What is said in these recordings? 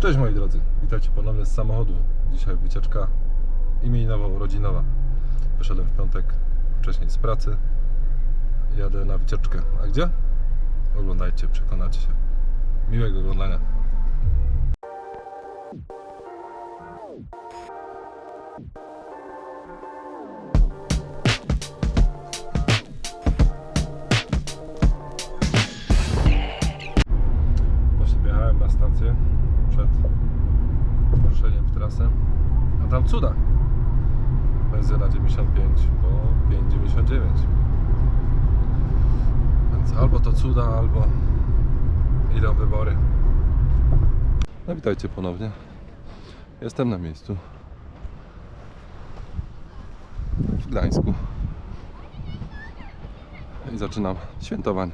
Cześć moi drodzy, witajcie ponownie z samochodu. Dzisiaj wycieczka imieninowo-rodzinowa. Wyszedłem w piątek wcześniej z pracy. Jadę na wycieczkę. A gdzie? Oglądajcie, przekonacie się. Miłego oglądania. Tam cuda. Benzyna 95 po 5,99. Więc albo to cuda, albo idą wybory. No witajcie ponownie. Jestem na miejscu. W Gdańsku. I zaczynam świętowanie.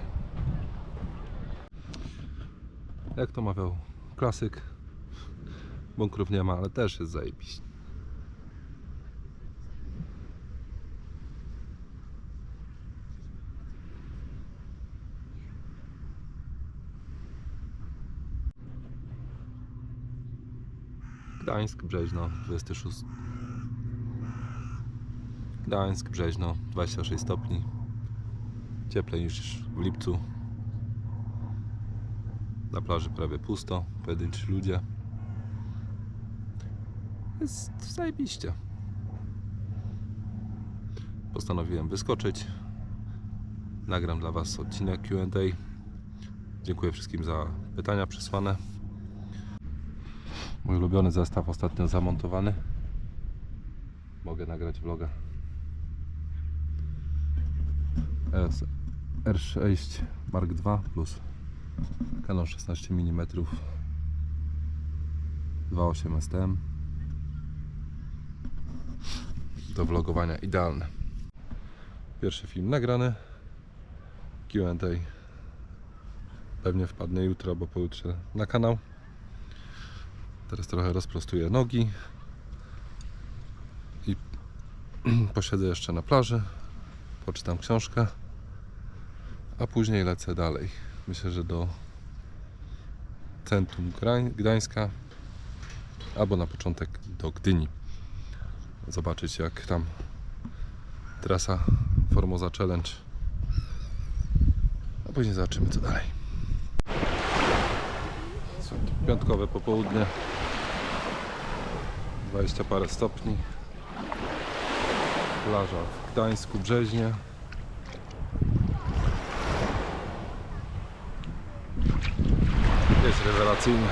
Jak to mawiał klasyk, bunkrów nie ma, ale też jest zajebiście. Gdańsk, Brzeźno, 26. Gdańsk, Brzeźno, 26 stopni. Cieplej niż w lipcu. Na plaży prawie pusto, pojedynczy ludzie. Jest zajebiście. Postanowiłem wyskoczyć. Nagram dla Was odcinek Q&A. Dziękuję wszystkim za pytania przysłane. Mój ulubiony zestaw ostatnio zamontowany. Mogę nagrać vloga. EOS R6 Mark II plus. Canon 16 mm 2.8 STM do vlogowania idealne. Pierwszy film nagrany. Q&A pewnie wpadnę jutro albo pojutrze na kanał teraz trochę rozprostuję nogi i posiedzę jeszcze na plaży poczytam książkę a później lecę dalej myślę, że do centrum Gdańska albo na początek do Gdyni. Zobaczyć jak tam trasa Formosa Challenge. A później zobaczymy co dalej. Piątkowe popołudnie. 20 parę stopni. Plaża w Gdańsku, Brzeźnie. Jest rewelacyjny.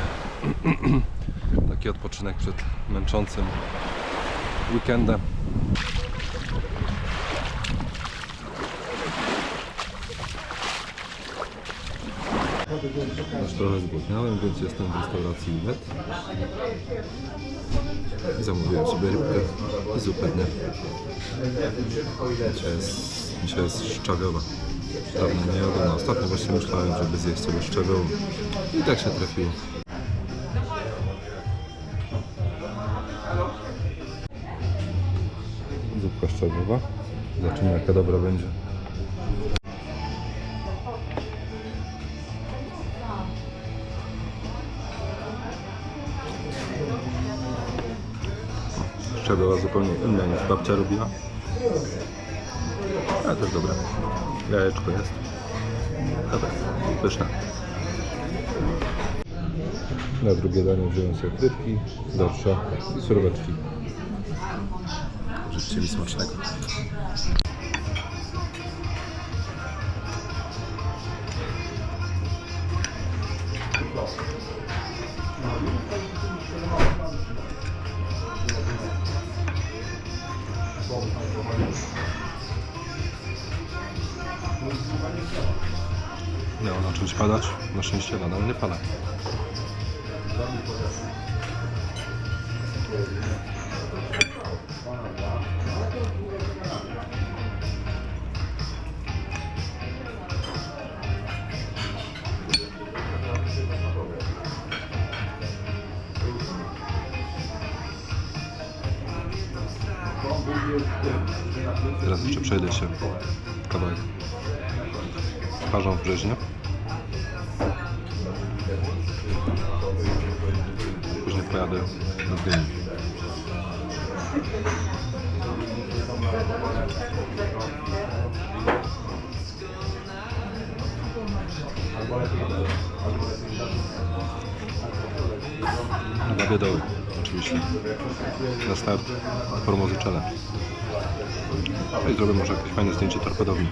Taki odpoczynek przed męczącym weekendem. Już trochę zgłodniałem, więc jestem w restauracji Met. Zamówiłem sobie rybkę i zupę dnia. Dzisiaj jest, szczawiowa. Dawno nie jadłem, ostatnio właśnie myślałem, żeby zjeść sobie szczawiową. I tak się trafiło. Zupka szczawiowa. Zobaczymy jaka dobra będzie. Szczawiowa zupełnie inna niż babcia robiła. Ale też dobre. Jajeczko jest. Dobra, pyszne. Na drugie danie wziąłem sobie frytki, dorsza i suróweczki. Życzcie mi smacznego. Nie pada. Teraz jeszcze przejdę się kawałek twarzą w Brzeźnie. Na doły, oczywiście. Na start Formozy Challenge. No i zrobię może jakieś fajne zdjęcie torpedowni.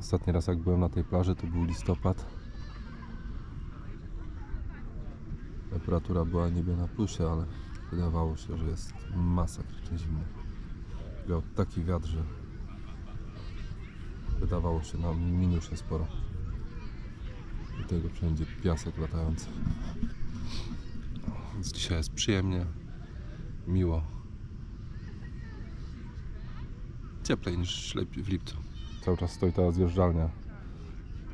Ostatni raz jak byłem na tej plaży to był listopad. Temperatura była niby na plusie, ale wydawało się, że jest masakrycznie zimno. Miał taki wiatr, że wydawało się na minusie sporo. Do tego wszędzie piasek latający. Więc dzisiaj jest przyjemnie, miło. Cieplej niż w lipcu. Cały czas stoi ta zjeżdżalnia.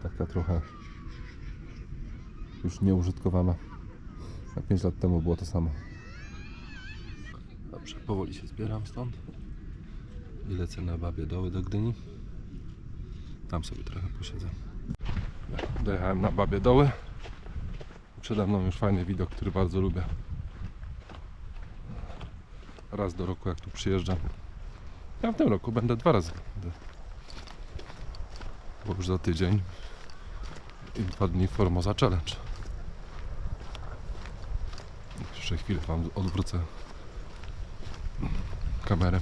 Taka trochę już nieużytkowana. A 5 lat temu było to samo. Dobrze, powoli się zbieram stąd. I lecę na Babie Doły do Gdyni. Tam sobie trochę posiedzę. Dojechałem na Babie Doły. Przede mną już fajny widok, który bardzo lubię. Raz do roku jak tu przyjeżdżam. Ja w tym roku będę dwa razy. Bo już za tydzień i dwa dni Formosa Challenge. Jeszcze chwilę Wam odwrócę kamerę.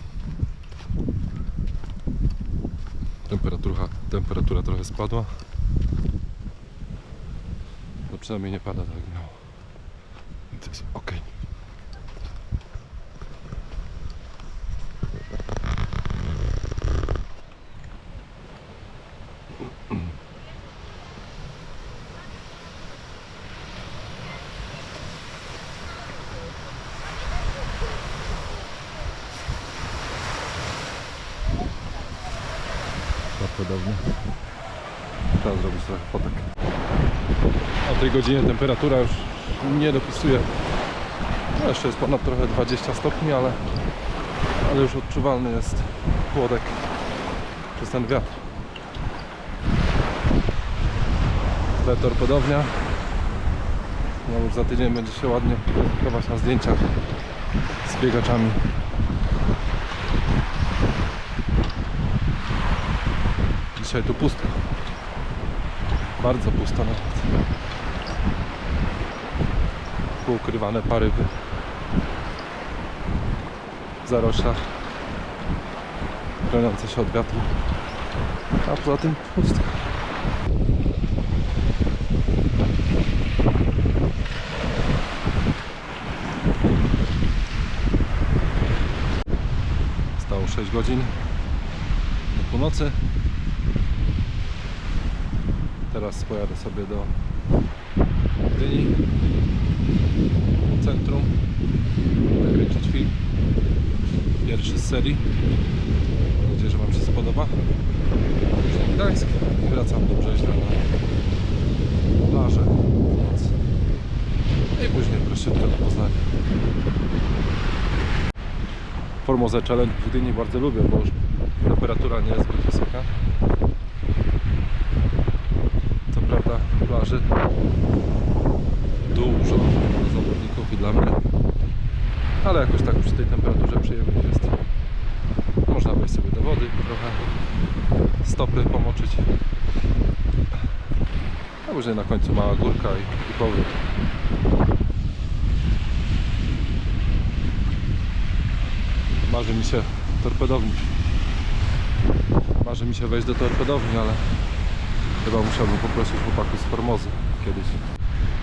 Temperatura, temperatura trochę spadła. No przynajmniej nie pada tak miało. I To jest ok. Podobnie. Trzeba zrobić trochę fotek. O tej godzinie temperatura już nie dopisuje. No jeszcze jest ponad trochę 20 stopni, ale, ale już odczuwalny jest chłodek przez ten wiatr. Tutaj torpedownia. No już za tydzień będzie się ładnie prezentować na zdjęciach z biegaczami. Dzisiaj tu pusto. Bardzo pusto nawet. Poukrywane parywy. W zaroślach. Chroniące się od wiatru. A poza tym pusto. Stało 6 godzin do północy. Teraz pojadę sobie do Gdyni centrum. Nakręcić film. Pierwszy z serii. Mam nadzieję, że Wam się spodoba. Później Gdańsk. I wracam do Brzeźna na plażę noc No i później prościutko do Poznania. Formozę Challenge w Gdyni bardzo lubię, bo już temperatura nie jest zbyt wysoka. Co prawda plaży dużo i dla mnie. Ale jakoś tak przy tej temperaturze przyjemnie jest. Można wejść sobie do wody trochę stopy pomoczyć. A później na końcu mała górka i, i powrót. Marzy mi się torpedowni marzy mi się wejść do torpedowni, ale Chyba musiałbym poprosić chłopaków z Formozy kiedyś.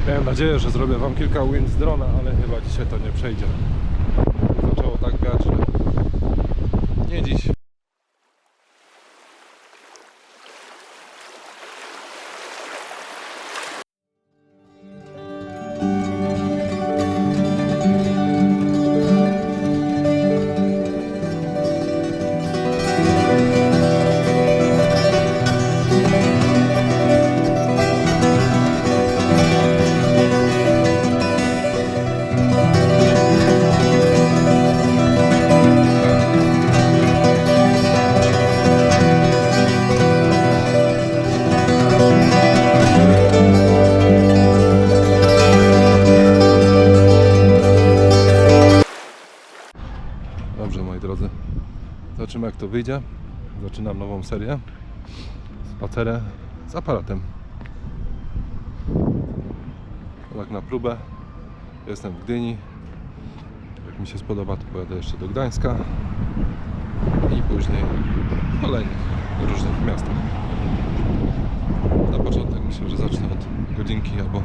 Miałem nadzieję, że zrobię Wam kilka ujęć z drona, ale chyba dzisiaj to nie przejdzie. Zaczęło tak wiać, że nie dziś. To wyjdzie. Zaczynam nową serię. Spacerę z aparatem. Tak na próbę. Jestem w Gdyni. Jak mi się spodoba, to pojadę jeszcze do Gdańska. I później w kolejnych różnych miastach. Na początek myślę, że zacznę od godzinki albo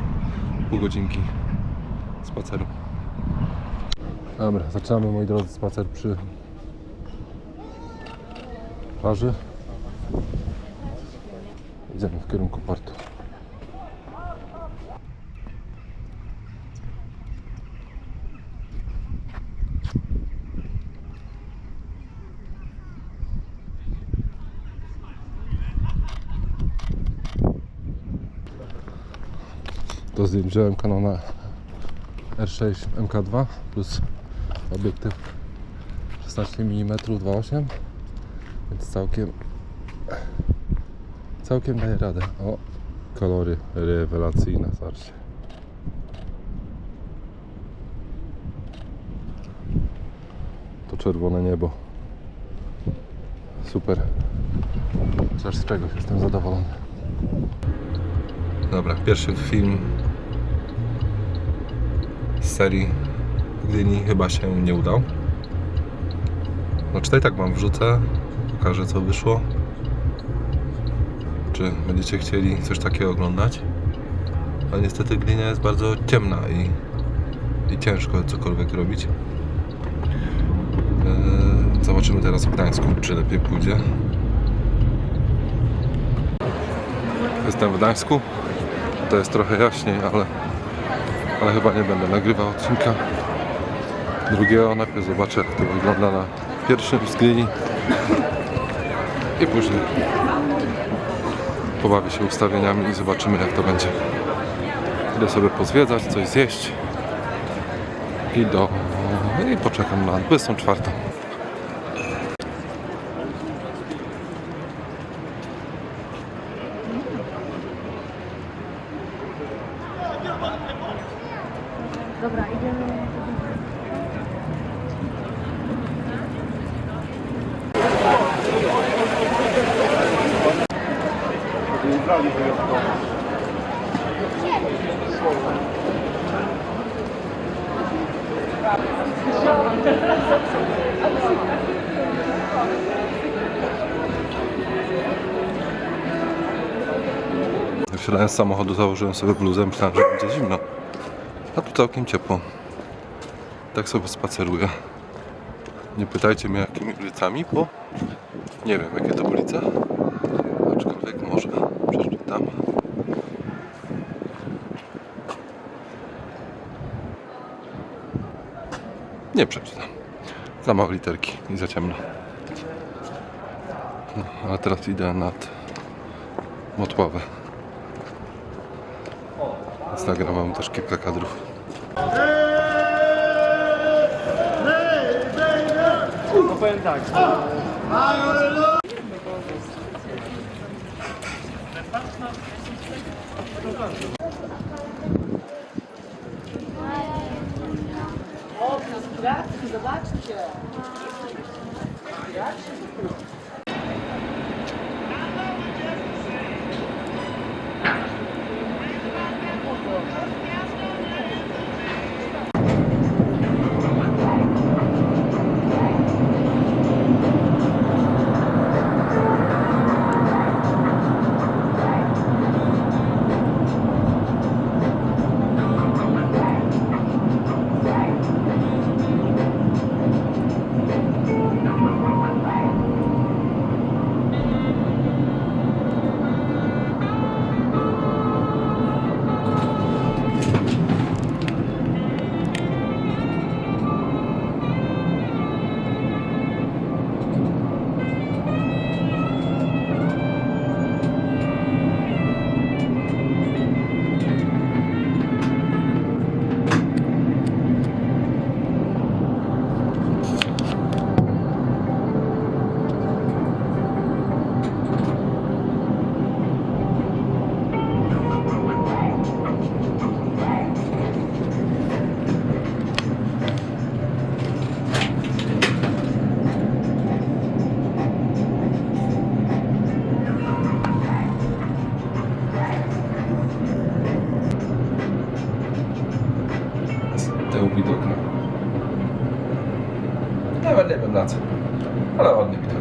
pół godzinki spaceru. Dobra, zaczynamy moi drodzy spacer przy plaży. Idziemy w kierunku portu. Do zdjęć wziąłem Canona R6 MK2 plus obiektyw 16 mm 2.8 więc całkiem całkiem daje radę. O kolory rewelacyjne zobaczcie. To czerwone niebo. Super. Chociaż z czegoś jestem zadowolony. Dobra pierwszy film z serii Gdyni chyba się nie udał. No tutaj tak wam wrzucę pokażę co wyszło. Czy będziecie chcieli coś takiego oglądać? Ale niestety Gdynia jest bardzo ciemna i, i ciężko cokolwiek robić. Eee, zobaczymy teraz w Gdańsku czy lepiej pójdzie. Jestem w Gdańsku. To jest trochę jaśniej, ale, ale chyba nie będę nagrywał odcinka. Drugiego. Najpierw zobaczę, jak to wygląda na pierwszym z Gdyni i później pobawię się ustawieniami i zobaczymy, jak to będzie. Idę sobie pozwiedzać, coś zjeść i do... i poczekam na 24. Jak wsiadałem z samochodu, założyłem sobie bluzę, myślałem, że będzie zimno. A tu całkiem ciepło. Tak sobie spaceruję. Nie pytajcie mnie jakimi ulicami, bo nie wiem jakie to ulice. Aczkolwiek może przeczytam. Nie przeczytam. Za małe literki i za ciemno. No, a teraz idę nad Motławę. Więc też kilka kadrów. No powiem tak. Zobaczcie. Zobaczcie. Widok na... Nawet nie wiem na co, ale ładny widok.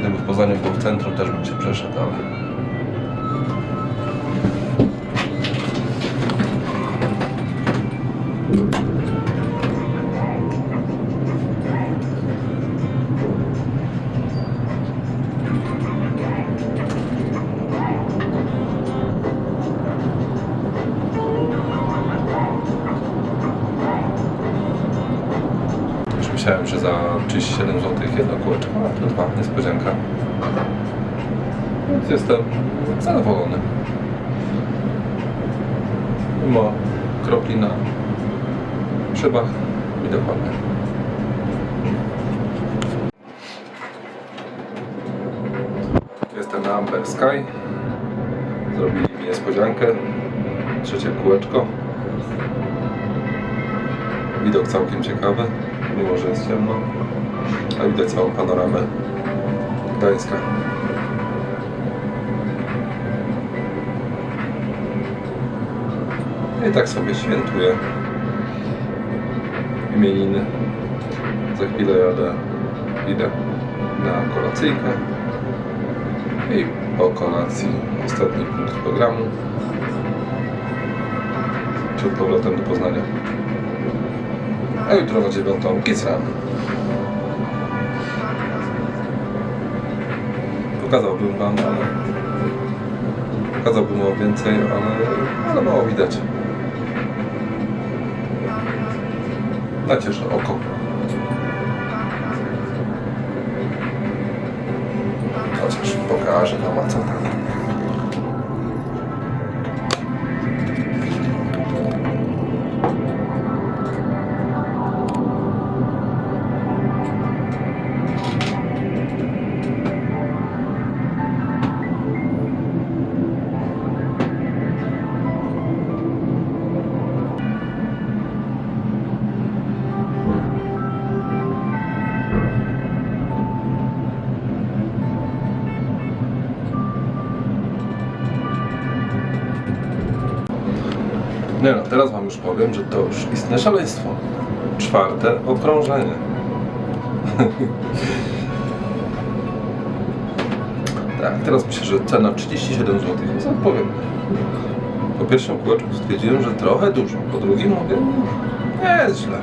Gdyby w Poznaniu był w centrum, też bym się przeszedł, ale... Myślałem, że za 37 zł jedno kółeczko, a to dwa, niespodzianka. Więc jestem zadowolony. Mimo kropli na szybach i dokładnie. Jestem na Amber Sky. Zrobili mi niespodziankę. Trzecie kółeczko. Widok całkiem ciekawy, mimo że jest ciemno. A widać całą panoramę Gdańska. I tak sobie świętuję imieniny. Za chwilę jadę, idę na kolacyjkę. I po kolacji ostatni punkt programu. Przed powrotem do Poznania. A jutro na dziewiątą Kisra. Pokazałbym wam, ale... Pokazałbym o więcej, ale, ale mało widać. Nacieszę oko. Chociaż pokażę wam, co tam. Teraz wam już powiem, że to już istne szaleństwo. Czwarte okrążenie. tak, teraz myślę, że cena 37 zł jest odpowiednia. Po pierwszym kółeczku stwierdziłem, że trochę dużo. Po drugim mówię, nie jest źle.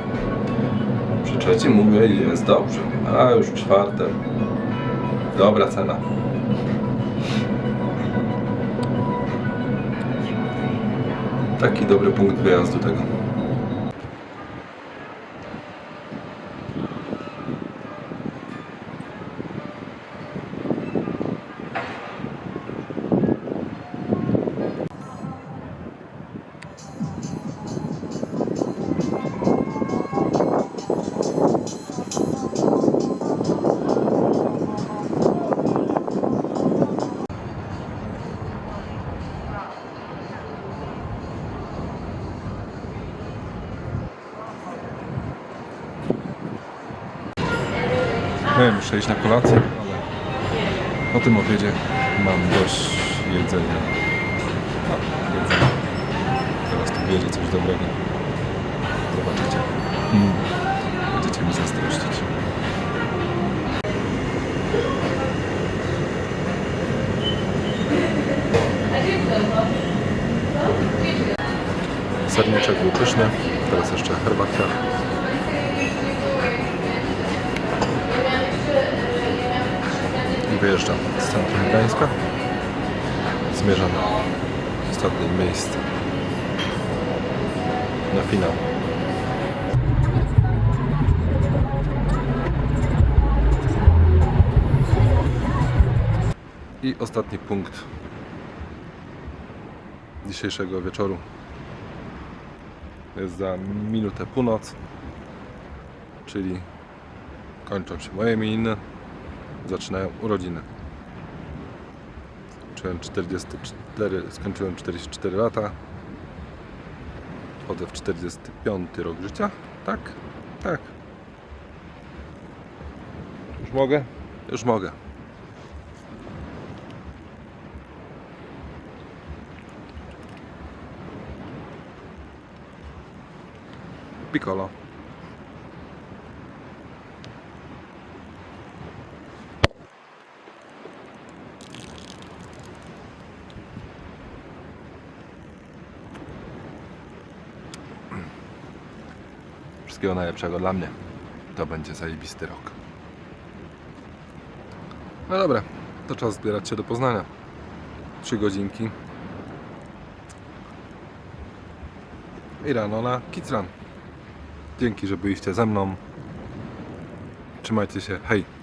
Przy trzecim mówię, jest dobrze. A już czwarte. Dobra cena. Taki dobry punkt wyjazdu tego. Nie muszę iść na kolację, ale po tym obiedzie mam dość jedzenia. Jedzenia. Teraz tu bierze coś dobrego. Zobaczycie. Mm. Będziecie mi zazdrościć. Serniczek był pyszny, teraz jeszcze herbatka. Wyjeżdżam z centrum Gdańska. Zmierzam do ostatnie miejsce na finał. I ostatni punkt dzisiejszego wieczoru. Jest za minutę północ, czyli kończą się moje imieniny zaczynają urodziny. Skończyłem 44, skończyłem 44 lata. Wchodzę w 45 rok życia. Tak? Tak. Już mogę? Już mogę. Piccolo. Wszystkiego najlepszego dla mnie. To będzie zajebisty rok. No dobra, to czas zbierać się do Poznania. Trzy godzinki. I rano na Kids Run. Dzięki, że byliście ze mną. Trzymajcie się. Hej!